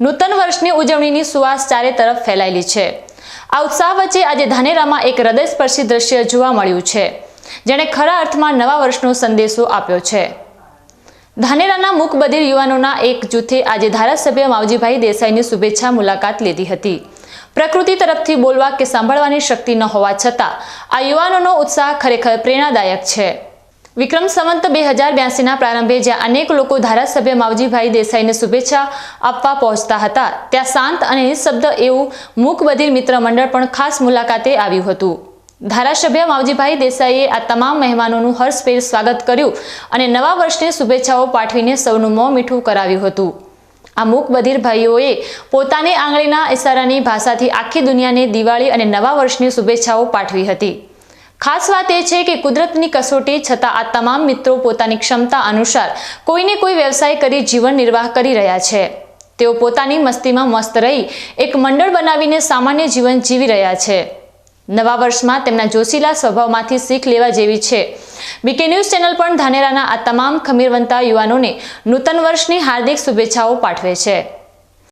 નૂતન વર્ષની ઉજવણીની સુવાસ ચારે તરફ ફેલાયેલી છે. આ ઉત્સાહ વચ્ચે આજે ધાનેરામાં એક હૃદયસ્પર્શી દ્રશ્ય જોવા મળ્યું છે, જેણે ખરા અર્થમાં નવા વર્ષનો સંદેશો આપ્યો છે. ધાનેરાના મૂકબધિર યુવાનોના એક જૂથે આજે ધારાસભ્ય માવજીભાઈ દેસાઈની શુભેચ્છા મુલાકાત લીધી હતી. પ્રકૃતિ તરફથી બોલવા કે સાંભળવાની શક્તિ ન હોવા છતાં આ યુવાનોનો ઉત્સાહ ખરેખર પ્રેરણાદાયક છે. વિક્રમ સંવંત બે હજાર બ્યાસીના પ્રારંભે જ્યાં અનેક લોકો ધારાસભ્ય માવજીભાઈ દેસાઈને શુભેચ્છા આપવા પહોંચતા હતા, ત્યાં શાંત અને નિઃશબ્દ એવું મૂકબધિર મિત્ર મંડળ પણ ખાસ મુલાકાતે આવ્યું હતું. ધારાસભ્ય માવજીભાઈ દેસાઈએ આ તમામ મહેમાનોનું હર્ષભેર સ્વાગત કર્યું અને નવા વર્ષની શુભેચ્છાઓ પાઠવીને સૌનું મોં મીઠું કરાવ્યું હતું. આ મૂકબધિર ભાઈઓએ પોતાની આંગળીના ઇશારાની ભાષાથી આખી દુનિયાને દિવાળી અને નવા વર્ષની શુભેચ્છાઓ પાઠવી હતી. ખાસ વાત એ છે કે કુદરતની કસોટી છતાં આ તમામ મિત્રો પોતાની ક્ષમતા અનુસાર કોઈને કોઈ વ્યવસાય કરી જીવન નિર્વાહ કરી રહ્યા છે. તેઓ પોતાની મસ્તીમાં મસ્ત રહી એક મંડળ બનાવીને સામાન્ય જીવન જીવી રહ્યા છે. નવા વર્ષમાં તેમના જોશીલા સ્વભાવમાંથી શીખ લેવા જેવી છે. બીકે ન્યૂઝ ચેનલ પણ ધાનેરાના આ તમામ ખમીરવંતા યુવાનોને નૂતન વર્ષની હાર્દિક શુભેચ્છાઓ પાઠવે છે.